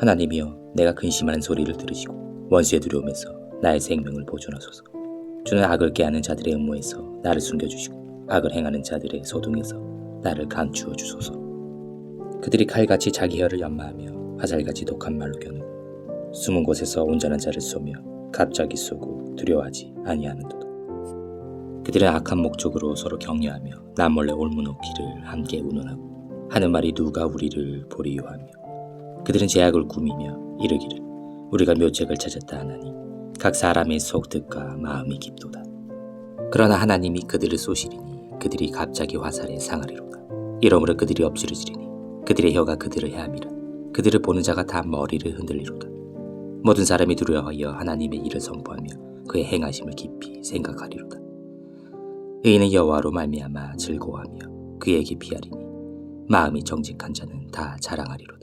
하나님이여 내가 근심하는 소리를 들으시고 원수의 두려움에서 나의 생명을 보존하소서. 주는 악을 깨하는 자들의 음모에서 나를 숨겨주시고 악을 행하는 자들의 소동에서 나를 감추어 주소서. 그들이 칼같이 자기 혀를 연마하며 화살같이 독한 말로 겨누고 숨은 곳에서 온전한 자를 쏘며 갑자기 쏘고 두려워하지 아니하는도다. 그들은 악한 목적으로 서로 격려하며 남몰래 올무놓기를 함께 운운하고 하는 말이 누가 우리를 보리요 하며 그들은 제약을 꾸미며 이르기를 우리가 묘책을 찾았다 하나니 각 사람의 속뜻과 마음이 깊도다. 그러나 하나님이 그들을 쏘시리니 그들이 갑자기 화살에 상하리로다. 이러므로 그들이 엎지르지리니 그들의 혀가 그들을 해함이라 그들을 보는 자가 다 머리를 흔들리로다. 모든 사람이 두려워하여 하나님의 일을 선포하며 그의 행하심을 깊이 생각하리로다. 의인은 여호와로 말미암아 즐거워하며 그에게 피하리니 마음이 정직한 자는 다 자랑하리로다.